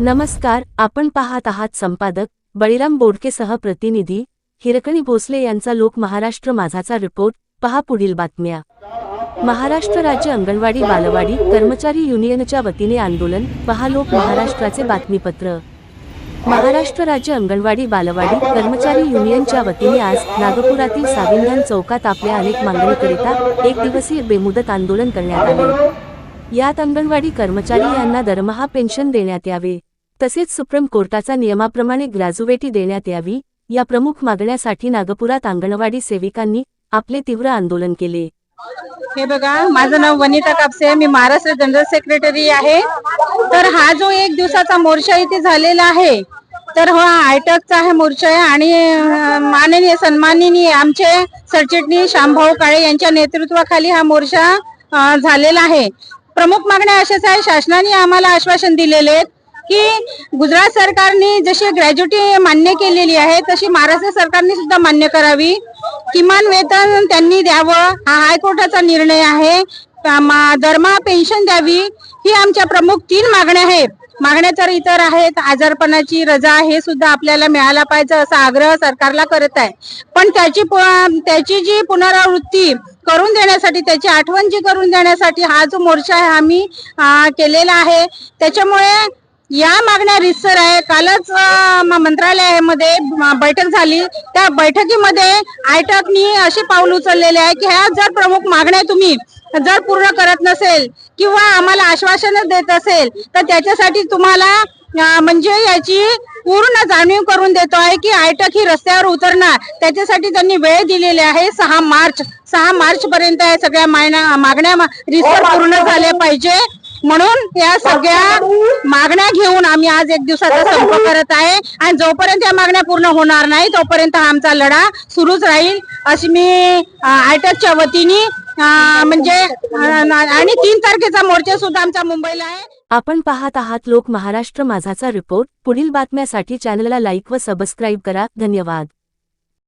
नमस्कार आपण पाहत आहात संपादक बळीराम बोडकेसह प्रतिनिधी हिरकणी भोसले यांचा लोक महाराष्ट्र माझाचा रिपोर्ट पहा पुढील बातम्या. महाराष्ट्र राज्य अंगणवाडी बालवाडी कर्मचारी युनियनच्या वतीने आंदोलन पहा लोक महाराष्ट्राचे बातमीपत्र. महाराष्ट्र राज्य अंगणवाडी बालवाडी कर्मचारी युनियनच्या वतीने आज नागपुरातील साविंधान चौकात आपल्या अनेक मागणीकरिता एक दिवसीय बेमुदत आंदोलन करण्यात आले. यात अंगणवाडी कर्मचारी यांना दरमहा पेन्शन देण्यात यावे. तसेच सुप्रीम कोर्टाचा नियमाप्रमाणे ग्रॅज्युएटी देण्यात यावी या प्रमुख मागण्यासाठी नागपुरात अंगणवाडी सेविकांनी आपले तीव्र आंदोलन केले. हे बघा माझं नाव वनिता कापसे मी महाराष्ट्र जनरल सेक्रेटरी आहे. तर हा जो एक दिवसाचा मोर्चा इथे झालेला आहे तर हा आयटकचा हा मोर्चा आहे आणि माननीय सन्माननीय आमचे सरचिटणीस श्यामभाऊ काळे यांच्या नेतृत्वाखाली हा मोर्चा झालेला आहे. प्रमुख मागण्या अशाच आहे शासनाने आम्हाला आश्वासन दिलेले आहेत. की गुजरात सरकारने जशी ग्रॅज्युटी मान्य केलेली आहे तशी महाराष्ट्र सरकारने सुद्धा मान्य करावी. किमान वेतन त्यांनी द्यावं हा हायकोर्टाचा निर्णय आहे. दरमा पेन्शन द्यावी ही आमच्या प्रमुख तीन मागण्या आहेत. मागण्या तर इतर आहेत आजारपणाची रजा हे सुद्धा आपल्याला मिळायला पाहिजे असा आग्रह सरकारला करत आहे. पण त्याची पु- त्याची जी पुनरावृत्ती करून देण्यासाठी त्याची आठवण जी करून देण्यासाठी हा जो मोर्चा आहे आम्ही केलेला आहे. त्याच्यामुळे या मागण्या रितसर आहे. कालच मंत्रालयामध्ये बैठक झाली. त्या बैठकीमध्ये आयटकनी असे पाऊल उचललेले आहे की ह्या जर प्रमुख मागण्या तुम्ही जर पूर्ण करत नसेल किंवा आम्हाला आश्वासन देत असेल तर त्याच्यासाठी तुम्हाला म्हणजे याची पूर्ण जाणीव करून देतो आहे की आयटक ही रस्त्यावर उतरणार. त्याच्यासाठी त्यांनी वेळ दिलेली आहे. सहा मार्च सहा मार्च पर्यंत या सगळ्या मागण्या मागण्या रिसर पूर्ण झाल्या पाहिजे. म्हणून या सगळ्या मागण्या घेऊन आम्ही आज एक दिवसाचा संप करत आहे. आणि जोपर्यंत या मागण्या पूर्ण होणार नाही तोपर्यंत हा आमचा लढा सुरूच राहील अशी मी आयटकच्या वतीने म्हणजे आणि तीन तारखेचा मोर्चा सुद्धा आमचा मुंबईला आहे. आपण पाहत आहात लोक महाराष्ट्र माझाचा रिपोर्ट. पुढील बातम्यासाठी चॅनलला लाईक व सबस्क्राईब करा. धन्यवाद.